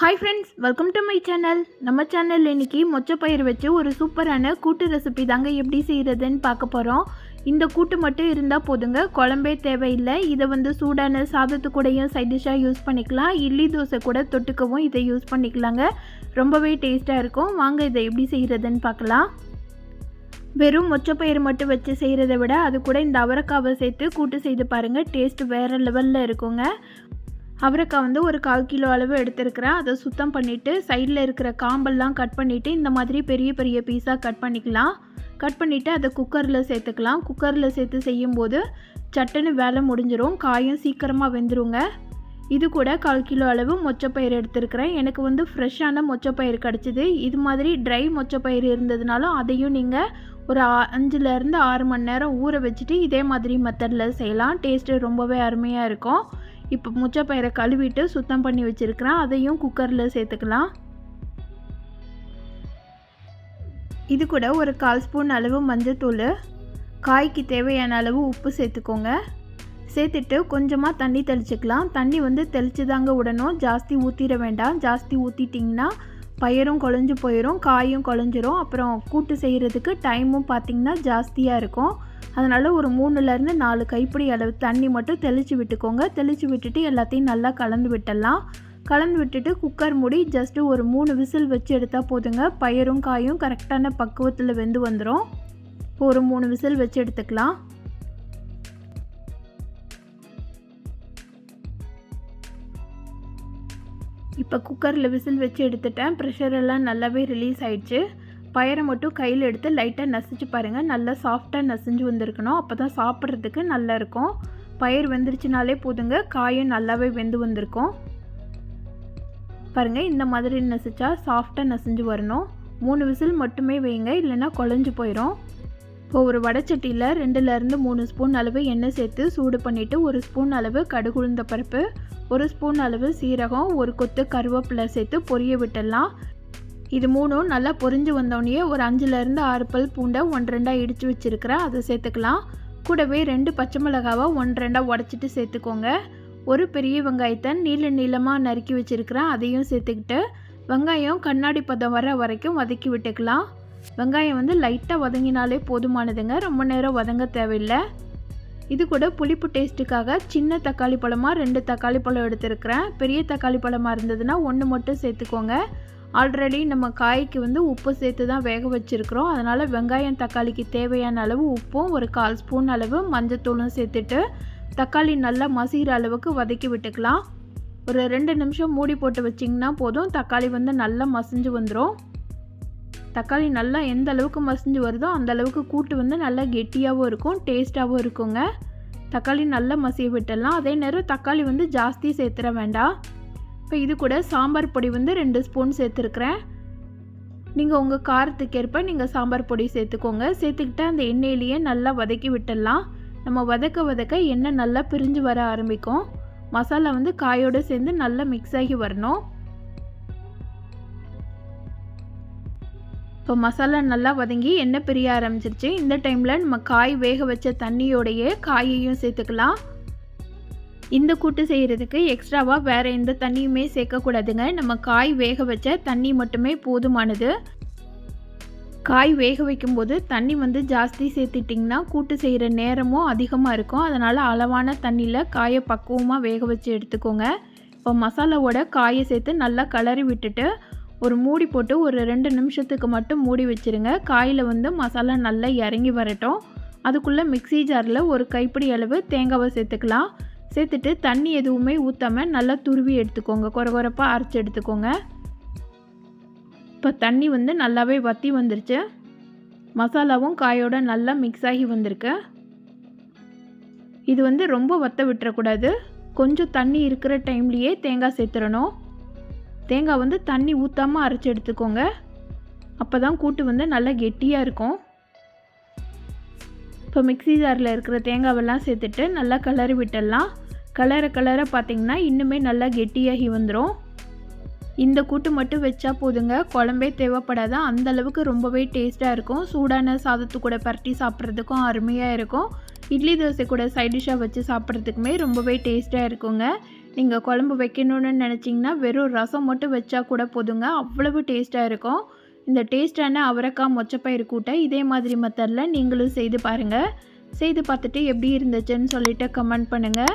Hi friends welcome to my channel நம்ம channel இன்னைக்கு மொச்சப்பயிர் வச்சு ஒரு சூப்பரான கூட்டு ரெசிபி தாங்க எப்படி செய்கிறதுன்னு பார்க்க போகிறோம் இந்த கூட்டு மட்டும் இருந்தால் போதுங்க குழம்பே தேவையில்லை. இதை வந்து சூடான சாதத்து கூடையும் சைட் டிஷ்ஷாக யூஸ் பண்ணிக்கலாம். இட்லி தோசை கூட தொட்டுக்கவும் இதை யூஸ் பண்ணிக்கலாங்க. ரொம்பவே டேஸ்ட்டாக இருக்கும். வாங்க இதை எப்படி செய்கிறதுன்னு பார்க்கலாம். வெறும் மொச்சப்பயிர் மட்டும் வச்சு செய்கிறத விட அது கூட இந்த அவரைக்காவை சேர்த்து கூட்டு செய்து பாருங்கள் டேஸ்ட் வேறு லெவலில் இருக்குங்க. அவரைக்காய் வந்து ஒரு கால் கிலோ அளவு எடுத்துருக்கிறேன். அதை சுத்தம் பண்ணிவிட்டு சைடில் இருக்கிற காம்பெல்லாம் கட் பண்ணிவிட்டு இந்த மாதிரி பெரிய பெரிய பீஸாக கட் பண்ணிக்கலாம். கட் பண்ணிவிட்டு அதை குக்கரில் சேர்த்துக்கலாம். குக்கரில் சேர்த்து செய்யும்போது சட்டுன்னு வேலை முடிஞ்சிடும் காயும் சீக்கிரமாக வெந்துருங்க. இது கூட கால் கிலோ அளவு மொச்சப்பயிர் எடுத்துருக்கிறேன். எனக்கு வந்து ஃப்ரெஷ்ஷான மொச்சப்பயிர் கிடச்சிது. இது மாதிரி ட்ரை மொச்சப்பயிர் இருந்ததுனாலும் அதையும் நீங்கள் ஒரு அஞ்சுலேருந்து ஆறு மணி நேரம் ஊற வச்சுட்டு இதே மாதிரி மெத்தடில் செய்யலாம். டேஸ்ட்டு ரொம்பவே அருமையாக இருக்கும். இப்போ முச்சப்பயிரை கழுவிட்டு சுத்தம் பண்ணி வச்சுருக்கிறேன். அதையும் குக்கரில் சேர்த்துக்கலாம். இது கூட ஒரு கால் ஸ்பூன் அளவு மஞ்சத்தூள் காய்க்கு தேவையான அளவு உப்பு சேர்த்துக்கோங்க. சேர்த்துட்டு கொஞ்சமாக தண்ணி தெளிச்சுக்கலாம். தண்ணி வந்து தெளித்து தாங்க விடணும். ஜாஸ்தி ஊற்றிட வேண்டாம். ஜாஸ்தி ஊற்றிட்டிங்கன்னா பயிரும் குழஞ்சி போயிடும் காயும் குழஞ்சிரும். அப்புறம் கூட்டு செய்கிறதுக்கு டைமும் பார்த்திங்கன்னா ஜாஸ்தியாக இருக்கும். அதனால் ஒரு மூணுலேருந்து நாலு கைப்பிடி அளவு தண்ணி மட்டும் தெளித்து விட்டுக்கோங்க. தெளித்து விட்டுட்டு எல்லாத்தையும் நல்லா கலந்து விட்டுடலாம். கலந்து விட்டுட்டு குக்கர் மூடி ஜஸ்ட்டு ஒரு மூணு விசில் வச்சு எடுத்தால் போதுங்க. பயிரும் காயும் கரெக்டான பக்குவத்தில் வெந்து வந்துடும் இப்போ ஒரு மூணு விசில் வச்சு எடுத்துக்கலாம். இப்போ குக்கரில் விசில் வச்சு எடுத்துட்டேன். ப்ரெஷர் எல்லாம் நல்லாவே ரிலீஸ் ஆயிடுச்சு. பயிரை மட்டும் கையில் எடுத்து லைட்டாக நசிச்சு பாருங்கள் நல்லா சாஃப்டாக நசிஞ்சு வந்திருக்கணும். அப்போ தான் சாப்பிட்றதுக்கு நல்லா இருக்கும். பயிர் வெந்துருச்சுனாலே போதுங்க. காயும் நல்லாவே வெந்து வந்திருக்கும். பாருங்கள் இந்த மாதிரி நசிச்சா சாஃப்டாக நசிஞ்சு வரணும். மூணு விசில் மட்டுமே வைங்க. இல்லைன்னா குழஞ்சு போயிடும் இப்போ ஒரு வடைச்சட்டியில் ரெண்டுலேருந்து மூணு ஸ்பூன் அளவு எண்ணெய் சேர்த்து சூடு பண்ணிவிட்டு ஒரு ஸ்பூன் அளவு கடுகுழுந்த பருப்பு ஒரு ஸ்பூன் அளவு சீரகம் ஒரு கொத்து கருவேப்பிலை சேர்த்து பொரிய விட்டுடலாம். இது மூணும் நல்லா பொரிஞ்சு வந்தோடனே ஒரு அஞ்சுலேருந்து ஆறு பல் பூண்டை ஒன்று ரெண்டாக இடித்து வச்சுருக்கிறேன் அதை சேர்த்துக்கலாம். கூடவே ரெண்டு பச்சை மிளகாவை ஒன்று ரெண்டாக உடச்சிட்டு சேர்த்துக்கோங்க. ஒரு பெரிய வெங்காயத்தை நீள நீளமாக நறுக்கி வச்சுருக்கிறேன் அதையும் சேர்த்துக்கிட்டு வெங்காயம் கண்ணாடி பதம் வர வரைக்கும் வதக்கி விட்டுக்கலாம். வெங்காயம் வந்து லைட்டாக வதங்கினாலே போதுமானதுங்க ரொம்ப நேரம் வதங்க தேவையில்லை. இது கூட புளிப்பு டேஸ்ட்டுக்காக சின்ன தக்காளி பழமாக ரெண்டு தக்காளி பழம் எடுத்துருக்கிறேன். பெரிய தக்காளி பழமாக இருந்ததுன்னா ஒன்று மட்டும் சேர்த்துக்கோங்க. ஆல்ரெடி நம்ம காய்க்கு வந்து உப்பு சேர்த்து தான் வேக வச்சுருக்குறோம். அதனால் வெங்காயம் தக்காளிக்கு தேவையான அளவு உப்பும் ஒரு கால் ஸ்பூன் அளவு மஞ்சத்தூளும் சேர்த்துட்டு தக்காளி நல்லா மசிகிற அளவுக்கு வதக்கி விட்டுக்கலாம். ஒரு ரெண்டு நிமிஷம் மூடி போட்டு வச்சிங்கன்னா போதும். தக்காளி வந்து நல்லா மசிஞ்சு வந்துடும் தக்காளி நல்லா எந்த அளவுக்கு மசிஞ்சு வருதோ அந்த அளவுக்கு கூட்டு வந்து நல்லா கெட்டியாகவும் இருக்கும் டேஸ்ட்டாகவும் இருக்குங்க. தக்காளி நல்லா மசிய விட்டுடலாம். அதே நேரம் தக்காளி வந்து ஜாஸ்தி சேர்த்துற வேண்டாம். இப்போ இது கூட சாம்பார் பொடி வந்து ரெண்டு ஸ்பூன் சேர்த்துருக்குறேன். நீங்கள் உங்கள் காரத்துக்கேற்ப நீங்கள் சாம்பார் பொடி சேர்த்துக்கோங்க. சேர்த்துக்கிட்டு அந்த எண்ணெயிலேயே நல்லா வதக்கி விட்டுடலாம். நம்ம வதக்க வதக்க எண்ணெய் நல்லா பிரிஞ்சு வர ஆரம்பிக்கும். மசாலா வந்து காயோடு சேர்ந்து நல்லா மிக்ஸ் ஆகி வரணும். இப்போ மசாலா நல்லா வதங்கி எண்ணெய் பிரிய ஆரம்பிச்சிருச்சு. இந்த டைமில் நம்ம காய் வேக வச்ச தண்ணியோடையே காயையும் சேர்த்துக்கலாம். இந்த கூட்டு செய்கிறதுக்கு எக்ஸ்ட்ராவாக வேறு எந்த தண்ணியுமே சேர்க்கக்கூடாதுங்க. நம்ம காய் வேக வச்ச தண்ணி மட்டுமே போதுமானது. காய் வேக வைக்கும்போது தண்ணி வந்து ஜாஸ்தி சேர்த்துட்டிங்கன்னா கூட்டு செய்கிற நேரமும் அதிகமாக இருக்கும். அதனால் அளவான தண்ணியில் காயை பக்குவமாக வேக வச்சு எடுத்துக்கோங்க. இப்போ மசாலாவோட காயை சேர்த்து நல்லா கலரி விட்டுட்டு ஒரு மூடி போட்டு ஒரு ரெண்டு நிமிஷத்துக்கு மட்டும் மூடி வச்சுருங்க. காயில் வந்து மசாலா நல்லா இறங்கி வரட்டும். அதுக்குள்ளே மிக்ஸி ஜாரில் ஒரு கைப்பிடி அளவு தேங்காவை சேர்த்துக்கலாம். சேர்த்துட்டு தண்ணி எதுவுமே ஊற்றாமல் நல்லா துருவி எடுத்துக்கோங்க. குறை குறைப்பாக அரைச்சி எடுத்துக்கோங்க. இப்போ தண்ணி வந்து நல்லாவே வற்றி வந்துருச்சு. மசாலாவும் காயோட நல்லா மிக்ஸ் ஆகி வந்திருக்கு. இது வந்து ரொம்ப வத்த விட்டுறக்கூடாது. கொஞ்சம் தண்ணி இருக்கிற டைம்லேயே தேங்காய் சேர்த்துடணும் தேங்காய் வந்து தண்ணி ஊற்றாமல் அரைச்சி எடுத்துக்கோங்க. அப்போ தான் கூட்டு வந்து நல்லா கெட்டியாக இருக்கும். இப்போ மிக்ஸி ஜாரில் இருக்கிற தேங்காவெல்லாம் சேர்த்துட்டு நல்லா கிளறி விட்டுடலாம். கலரை கலராக பார்த்திங்கன்னா இன்னுமே நல்லா கெட்டியாகி வந்துடும் இந்த கூட்டு மட்டும் வச்சா போதுங்க. குழம்பே தேவைப்படாத. அந்தளவுக்கு ரொம்பவே டேஸ்ட்டாக இருக்கும். சூடான சாதத்து கூட பரட்டி சாப்பிட்றதுக்கும் அருமையாக இருக்கும். இட்லி தோசை கூட சைட் டிஷ்ஷாக வச்சு சாப்பிட்றதுக்குமே ரொம்பவே டேஸ்ட்டாக இருக்குங்க. நீங்கள் குழம்பு வைக்கணும்னு நினச்சிங்கன்னா வெறும் ரசம் மட்டும் வச்சா கூட போதுங்க. அவ்வளவு டேஸ்ட்டாக இருக்கும். இந்த டேஸ்ட்டான அவரைக்காய் மொச்சப்பயிறு கூட்டை இதே மாதிரி மெத்தடில் நீங்களும் செய்து பாருங்கள் செய்து பார்த்துட்டு எப்படி இருந்துச்சுன்னு சொல்லிவிட்டு கமெண்ட் பண்ணுங்கள்